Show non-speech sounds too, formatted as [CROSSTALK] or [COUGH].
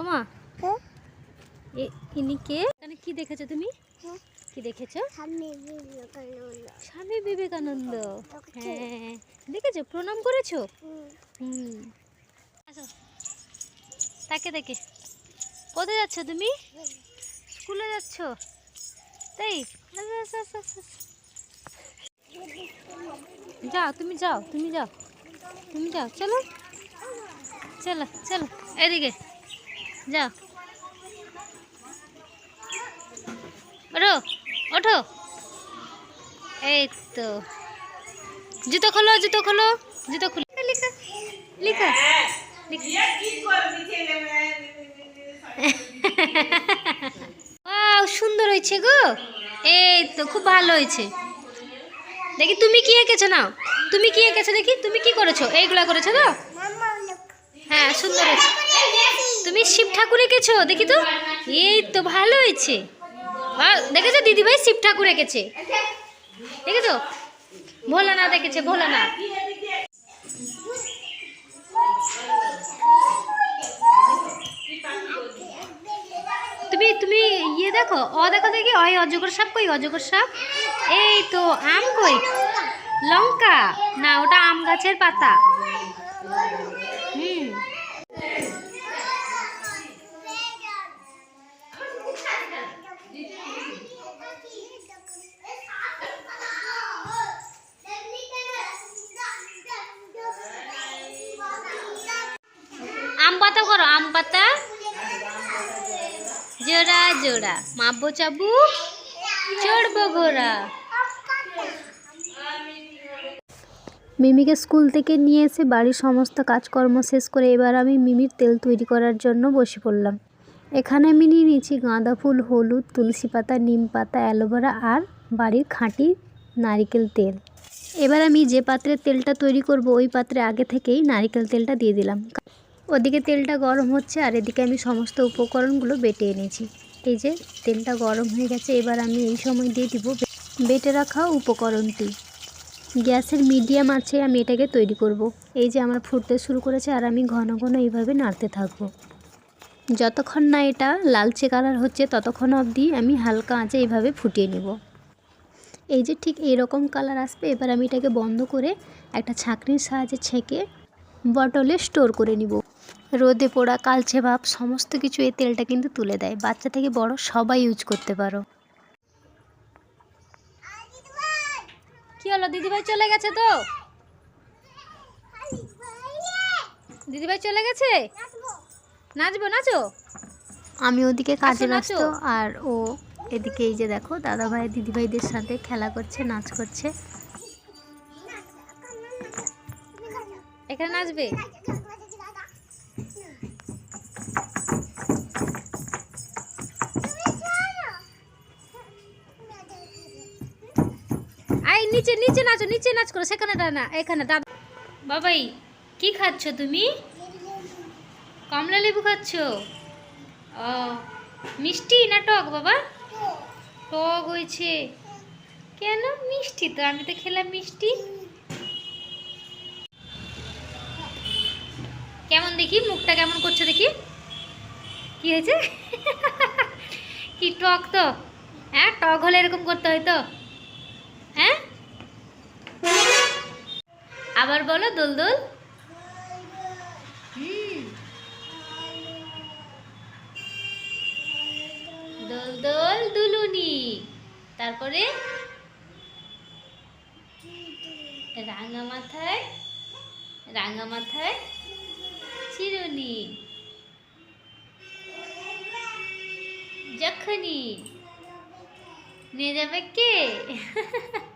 ওমা। ইনি কে? এখানে কি দেখেছ তুমি? কি? দেখেছ? স্বামী বিবেকানন্দ। হ্যাঁ। দেখেছ? প্রণাম করেছ? হুম, আসো। তাকে দেখে। কোথায় যাচ্ছ তুমি? স্কুলে যাচ্ছ? তাই। যাও তুমি যাও তুমি যাও। তুমি যাও। চলো। চলো চলো। এদিকে। যাও। ওঠো ওঠো। এই তো। জুতো খোলো জুতো খোলো জুতো খুলে। লিখা লিখা। ওয়াও সুন্দর হয়েছে গো। এই তো খুব ভালো হয়েছে। দেখি তুমি কি এঁকেছো নাও। তুমি কি এঁকেছো দেখি তুমি কি করেছ? এইগুলা করেছ তো? হ্যাঁ সুন্দর হয়েছে। তুমি শিব ঠাকুর এঁকেছো? দেখি তো। এই তো ভালো হয়েছে। দেখেছ? দিদিভাই শিব ঠাকুর এঁকেছে। দেখেছ? ভোলানাথ দেখেছে ভোলানাথ। তুমি তুমি ইয়ে দেখো? অ দেখো দেখি। অয় অজগর সাপ কই? অজগর সাপ? এই তো আম কই? লঙ্কা। না, ওটা আম গাছের পাতা। পাতা করো, আম পাতা? জোড়া জোড়া। মাপবো চাবু? চড়বো ঘোড়া। মিমিকে স্কুল থেকে নিয়ে এসে বাড়ির সমস্ত কাজকর্ম শেষ করে এবার আমি মিমির তেল তৈরি করার জন্য বসে পড়লাম। এখানে আমি নিয়ে নিয়েছি গাঁদা ফুল, হলুদ, তুলসী পাতা, নিম পাতা, অ্যালোভেরা আর বাড়ির খাঁটি নারিকেল তেল। এবার আমি যে পাত্রে তেলটা তৈরি করব, ওই পাত্রে আগে থেকেই নারিকেল তেলটা দিয়ে দিলাম। ওদিকে তেলটা গরম হচ্ছে আর এদিকে আমি সমস্ত উপকরণগুলো বেটে এনেছি। এই যে তেলটা গরম হয়ে গেছে, এবার আমি এই সময় দিয়ে দিব বেটে রাখা উপকরণটি। গ্যাসের মিডিয়াম আছে, আমি এটাকে তৈরি করব। এই যে আমার ফুটতে শুরু করেছে আর আমি ঘন ঘন এইভাবে নাড়তে থাকব। যতক্ষণ না এটা লালচে কালার হচ্ছে, ততক্ষণ অবধি আমি হালকা আঁচে এইভাবে ফুটিয়ে নেব। এই যে ঠিক এরকম কালার আসবে, এবার আমি এটাকে বন্ধ করে একটা ছাঁকনির সাহায্যে ছেঁকে বটলে স্টোর করে নিব। রোদে পোড়া কালচে ভাব সমস্ত কিছু এই তেলটা কিন্তু তুলে দেয়। বাচ্চা থেকে বড় সবাই ইউজ করতে পারো। কি হলো? দিদিভাই চলে গেছে তো? দিদিভাই চলে গেছে? নাচবো নাচো? আমি ওদিকে কাজে ব্যস্ত আর ও এদিকে এই যে দেখো দাদা ভাই দিদিভাইদের সাথে খেলা করছে নাচ করছে। এখানে নাচবে? নিচে নিচে নাচো, নিচে নাচ করো, সেখানে না, এখানে দাদা বাবাই, কি খাচ্ছ তুমি? কমলা লেবু খাচ্ছ? ও, মিষ্টি না টক বাবা? টক হয়েছে। কেন মিষ্টি তো? আমি তো খেলাম মিষ্টি। কেমন দেখি? মুখটা কেমন করছ দেখি? কি হয়েছে? [LAUGHS] কি টক তো? হ্যাঁ টক হলে এরকম করতে হয় তো হ্যাঁ আবার বলো, দোল দোল। দোল দোল দুলুনি। তারপরে? রাঙা মাথায় রাঙা মাথায় চিরুনি। যখনই। নিয়ে যাবে কে? [LAUGHS]